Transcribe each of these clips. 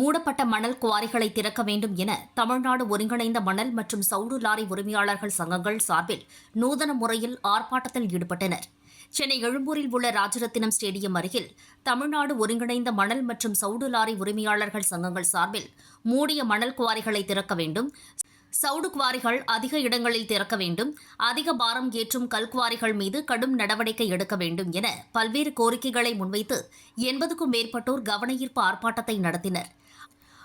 மூடப்பட்ட மணல் குவாரிகளை திறக்க வேண்டும் என தமிழ்நாடு ஒருங்கிணைந்த மணல் மற்றும் சவுடு லாரி உரிமையாளர்கள் சங்கங்கள் சார்பில் நூதன முறையில் ஆர்ப்பாட்டத்தில் ஈடுபட்டனர். சென்னை எழும்பூரில் உள்ள ராஜரத்தினம் ஸ்டேடியம் அருகில் தமிழ்நாடு ஒருங்கிணைந்த மணல் மற்றும் சவுடு லாரி உரிமையாளர்கள் சங்கங்கள் சார்பில் மூடிய மணல் குவாரிகளை திறக்க வேண்டும். சவுடு குவாரிகள் அதிக இடங்களில் திறக்க வேண்டும். அதிக பாரம் ஏற்றும் கல்குவாரிகள் மீது கடும் நடவடிக்கை எடுக்க வேண்டும் என பல்வேறு கோரிக்கைகளை முன்வைத்து எண்பதுக்கும் மேற்பட்டோர் கவனஈர்ப்பு ஆர்ப்பாட்டத்தை நடத்தினர்.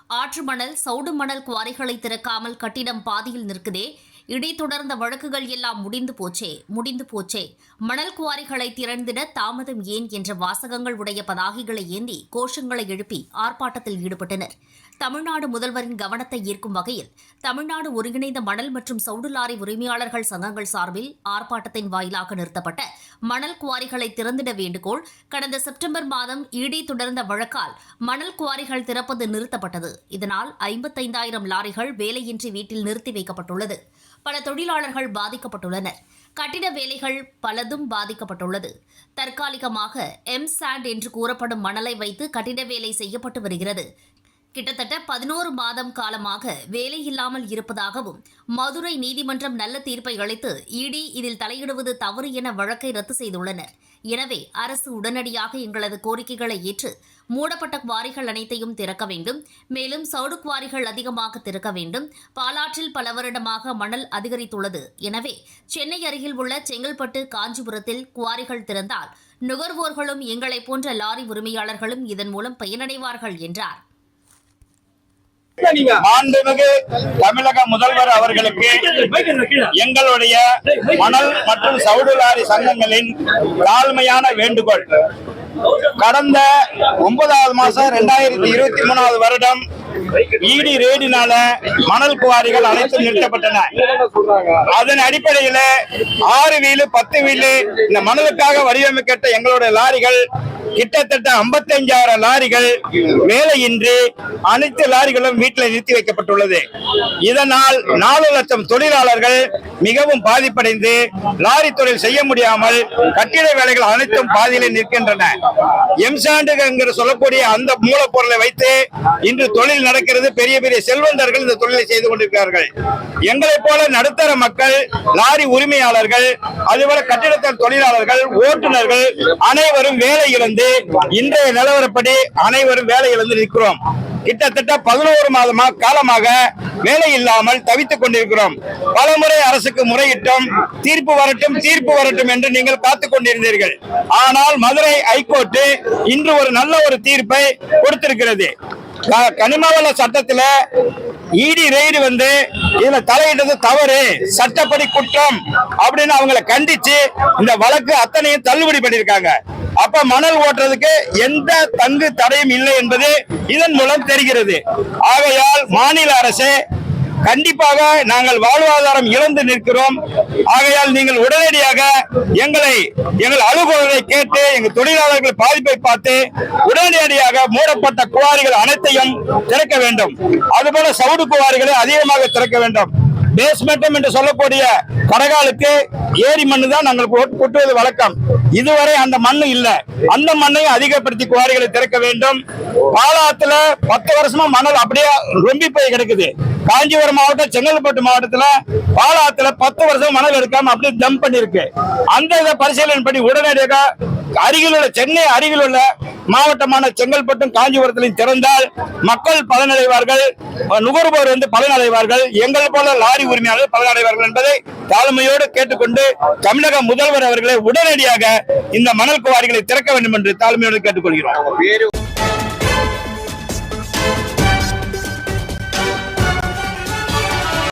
ஆற்று மணல் சவுடு மணல் குவாரிகளை திறக்காமல் கட்டிடம் பாதியில் நிற்குதே. இடை தொடர்ந்த வழக்குகள் எல்லாம் முடிந்து போச்சே முடிந்து போச்சே. மணல் குவாரிகளை திறந்திட தாமதம் ஏன் என்ற வாசகங்கள் உடைய பதாகைகளை ஏந்தி கோஷங்களை எழுப்பி ஆர்ப்பாட்டத்தில் ஈடுபட்டனர். தமிழ்நாடு முதல்வரின் கவனத்தை ஈர்க்கும் வகையில் தமிழ்நாடு ஒருங்கிணைந்த மணல் மற்றும் சவுடு லாரி உரிமையாளர்கள் சங்கங்கள் சார்பில் ஆர்ப்பாட்டத்தின் வாயிலாக நிறுத்தப்பட்ட மணல் குவாரிகளை திறந்திட வேண்டுகோள் கடந்த செப்டம்பர் மாதம் இடி தொடர்ந்த வழக்கால் மணல் குவாரிகள் திறப்பது நிறுத்தப்பட்டது. இதனால் ஐம்பத்தைந்தாயிரம் லாரிகள் வேலையின்றி வீட்டில் நிறுத்தி வைக்கப்பட்டுள்ளது. பல தொழிலாளர்கள் பாதிக்கப்பட்டுள்ளனர். கட்டிட வேலைகள் பலதும் பாதிக்கப்பட்டுள்ளது. தற்காலிகமாக எம் சாண்ட் என்று கூறப்படும் மணலை வைத்து கட்டிட வேலை செய்யப்பட்டு வருகிறது. கிட்டத்தட்ட பதினோரு மாதம் காலமாக வேலை இல்லாமல் இருப்பதாகவும் மதுரை நீதிமன்றம் நல்ல தீர்ப்பை அளித்து இடி இதில் தலையிடுவது தவறு என வழக்கை ரத்து செய்துள்ளனர். எனவே அரசு உடனடியாக எங்களது கோரிக்கைகளை ஏற்று மூடப்பட்ட குவாரிகள் அனைத்தையும் திறக்க வேண்டும். மேலும் சவுடு குவாரிகள் அதிகமாக திறக்க வேண்டும். பாலாற்றில் பல வருடமாக மணல் அதிகரித்துள்ளது. எனவே சென்னை அருகில் உள்ள செங்கல்பட்டு காஞ்சிபுரத்தில் குவாரிகள் திறந்தால் நுகர்வோர்களும் எங்களைப் போன்ற லாரி உரிமையாளர்களும் இதன் மூலம் பயனடைவார்கள் என்றார். மாண்புமிகு தமிழக முதல்வர் அவர்களுக்கு எங்களுடைய மணல் மற்றும் சவுடுலாரி சங்கங்களின் தாழ்மையான வேண்டுகோள். கடந்த ஒன்பதாவது மாசம் ரெண்டாயிரத்தி இருபத்தி மூணாவது வருடம் ஈடி ரேடினால மணல் குவாரிகள் அனைத்தும் நிறுத்தப்பட்டன. அதன் அடிப்படையில ஆறு வீலு பத்து வீலு இந்த மணலுக்காக வடிவமைக்கப்பட்ட எங்களுடைய லாரிகள் கிட்டத்தட்ட 55000 லாரிகள் வேலையின்றி அனைத்து லாரிகளும் வீட்டில் நிறுத்தி வைக்கப்பட்டுள்ளது. இதனால் நாலு லட்சம் தொழிலாளர்கள் மிகவும் பாதிப்படைந்து லாரி தொழில் செய்ய முடியாமல் கட்டிட வேலைகள் அனைத்தும் பாதியிலே நிற்கின்றன. எம்சாண்டு சொல்லக்கூடிய அந்த மூலப்பொருளை வைத்து இன்று தொழில் நடக்கிறது. பெரிய பெரிய செல்வந்தர்கள் இந்த தொழிலை செய்து கொண்டிருக்கிறார்கள். எங்களைப் போல நடுத்தர மக்கள் லாரி உரிமையாளர்கள் அதுபோல கட்டிடத்தல் தொழிலாளர்கள் ஓட்டுநர்கள் அனைவரும் வேலை இழந்து சொல்லி இன்றைய நிலவரப்படி அனைவரும் வேலை இழந்து நிற்கிறோம். கிட்டத்தட்ட பதினோரு மாதமா காலமாக வேலை இல்லாமல் தவித்துக் கொண்டிருக்கிறோம். பலமுறை அரசுக்கு முறையிட்டோம் தீர்ப்பு வரட்டும் தீர்ப்பு வரட்டும் என்று நீங்கள் காத்துக் கொண்டிருந்தீர்கள். ஆனால் மதுரை ஹைகோர்ட் இன்று ஒரு நல்ல ஒரு தீர்ப்பை கொடுத்திருக்கிறது. கனிமவள சட்டத்துல இடி ரெய்டு வந்து இதுல தலையிட்டது தவறு சட்டப்படி குற்றம் அப்படின்னு அவங்களை கண்டிச்சு இந்த வழக்கு அத்தனையும் தள்ளுபடி பண்ணிருக்காங்க அப்ப மணல் ஓட்டுறதுக்கு எந்த தங்கு தடையும் இல்லை என்பது இதன் மூலம் தெரிகிறது. ஆகையால் மாநில அரசு கண்டிப்பாக நாங்கள் வாழ்வாதாரம் இழந்து நிற்கிறோம். ஆகையால் நீங்கள் உடனடியாக எங்களை எங்கள் அலுவலர்களை கேட்டு எங்கள் தொழிலாளர்கள் பாதிப்பை பார்த்து உடனடியாக மூடப்பட்ட குவாரிகள் அனைத்தையும் திறக்க வேண்டும். அதுபோல சவுடு குவாரிகளை அதிகமாக திறக்க வேண்டும். பேஸ்மெண்டம் என்று சொல்லக்கூடிய கடகாலுக்கு ஏரி மண்ணு தான் நாங்கள் கொட்டுவது வழக்கம். இதுவரை அந்த மண்ணு இல்ல. அந்த மண்ணையும் அதிகப்படுத்தி குவாரிகளை திறக்க வேண்டும். பாலாத்துல பத்து வருஷமா மணல் அப்படியே ரொம்பி போய் கிடக்குது. காஞ்சிபுரம் மாவட்டம் செங்கல்பட்டு மாவட்டத்துல பாலாத்துல பத்து வருஷம் மணல் எடுக்காம அப்படியே ஜம்ப் பண்ணிருக்கு அந்த இதை பரிசீலனை பண்ணி உடனடியாக அருகில் உள்ள சென்னை அருகில் உள்ள மாவட்டமான செங்கல்பட்டும் காஞ்சிபுரத்திலையும் திறந்தால் மக்கள் பலனடைவார்கள். நுகர்வோர் வந்து பலனடைவார்கள் எங்கள் போல லாரி உரிமையாளர்கள் பலனடைவார்கள் என்பதை தாழ்மையோடு கேட்டுக்கொண்டு தமிழக முதல்வர் அவர்களை உடனடியாக இந்த மணல் குவாரிகளை திறக்க வேண்டும் என்று தாழ்மையோடு கேட்டுக்கொள்கிறோம்.